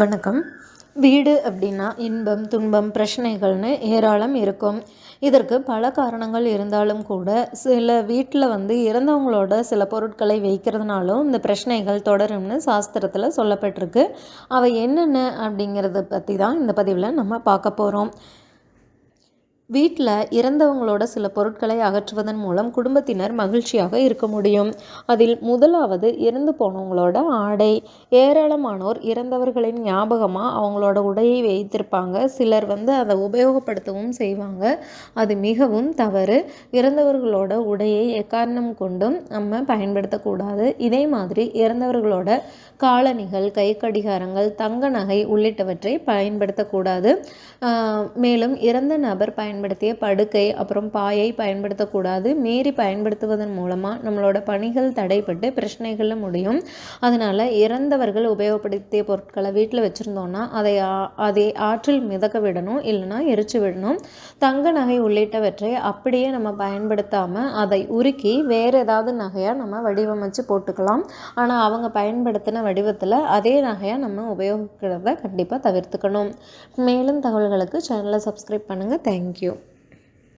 வணக்கம். வீடு அப்படின்னா இன்பம் துன்பம் பிரச்சனைகள்னு ஏராளம் இருக்கும். இதற்கு பல காரணங்கள் இருந்தாலும் கூட சில வீட்டில் வந்து இறந்தவங்களோட சில பொருட்களை வைக்கிறதுனாலும் இந்த பிரச்சனைகள் தொடரும்னு சாஸ்திரத்தில் சொல்லப்பட்டிருக்கு. அவை என்னென்ன அப்படிங்கிறத பற்றி தான் இந்த பதிவில் நம்ம பார்க்க போகிறோம் வீட்டில் இறந்தவங்களோட சில பொருட்களை அகற்றுவதன் மூலம் குடும்பத்தினர் மகிழ்ச்சியாக இருக்க முடியும். அதில் முதலாவது இறந்து போனவங்களோட ஆடை. ஏராளமானோர் இறந்தவர்களின் ஞாபகமாக அவங்களோட உடையை வைத்திருப்பாங்க. சிலர் வந்து அதை உபயோகப்படுத்தவும் செய்வாங்க. அது மிகவும் தவறு. இறந்தவர்களோட உடையை எக்காரணம் கொண்டும் நம்ம பயன்படுத்தக்கூடாது. இதே மாதிரி இறந்தவர்களோட காலணிகள் கை கடிகாரங்கள் தங்க நகை உள்ளிட்டவற்றை பயன்படுத்தக்கூடாது. மேலும் இறந்த நபர் பயன் பயன்படுத்திய படுக்கை அப்புறம் பாயை பயன்படுத்தக்கூடாது. மீறி பயன்படுத்துவதன் மூலமாக நம்மளோட பணிகள் தடைப்பட்டு பிரச்சனைகளில் முடியும். அதனால் இறந்தவர்கள் உபயோகப்படுத்திய பொருட்களை வீட்டில் வச்சுருந்தோன்னா அதை அதை ஆற்றில் மிதக்க விடணும் இல்லைன்னா எரிச்சு விடணும். தங்க நகை உள்ளிட்டவற்றை அப்படியே நம்ம பயன்படுத்தாமல் அதை உருக்கி வேறு ஏதாவது நகையாக நம்ம வடிவமைச்சு போட்டுக்கலாம். ஆனால் அவங்க பயன்படுத்தின வடிவத்தில் அதே நகையாக நம்ம உபயோகிக்கிறத கண்டிப்பாக தவிர்த்துக்கணும். மேலும் தகவல்களுக்கு சேனலை சப்ஸ்கிரைப் பண்ணுங்கள் தேங்க்யூ